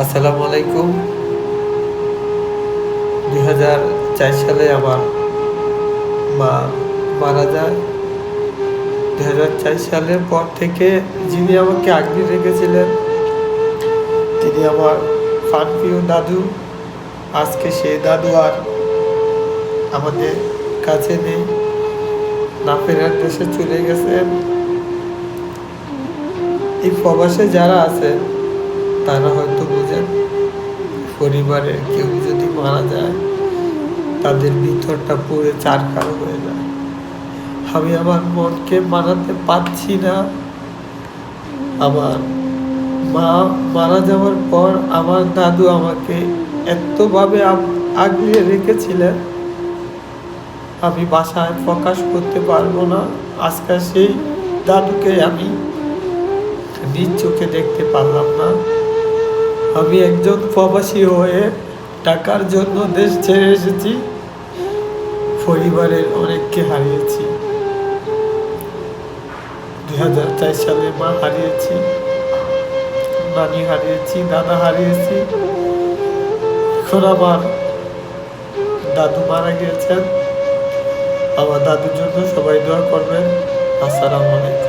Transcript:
আসসালামু আলাইকুম। দুই হাজার চার সালে আমার মা মারা যায়। দুই হাজার চার সালের পর থেকে যিনি আমাকে আগলে রেখেছিলেন, তিনি আমার প্রিয় দাদু। আজকে সেই দাদু আর আমাদের কাছে নেই। না ফেরার দেশে চলে গেছেন। এই প্রবাসে যারা আছে তারা হয়তো বুঝেন পরিবারের কেউ যদি মারা যায়, তাদের ভিতরটা পুরো চারকার হয়ে যায়। আমি আমার মনকে মানাতে পারছি না। আমার মা মারা যাওয়ার পর আমার দাদু আমাকে এতভাবে আগ- আগলিয়ে রেখেছিলেন, আমি বাসায় প্রকাশ করতে পারব না। আজকাল সেই দাদুকে আমি নিজ চোখে দেখতে পারলাম না। আমি একজন প্রবাসী হয়ে টাকার জন্য দেশ ছেড়ে এসেছি। পরিবারের অনেককে হারিয়েছি। দুই হাজার চার সালে মা হারিয়েছি, নানি হারিয়েছি দাদা হারিয়েছি। এখন আমার দাদু মারা গিয়েছেন। আমার দাদুর জন্য সবাই দোয়া করবেন। আসসালামু আলাইকুম।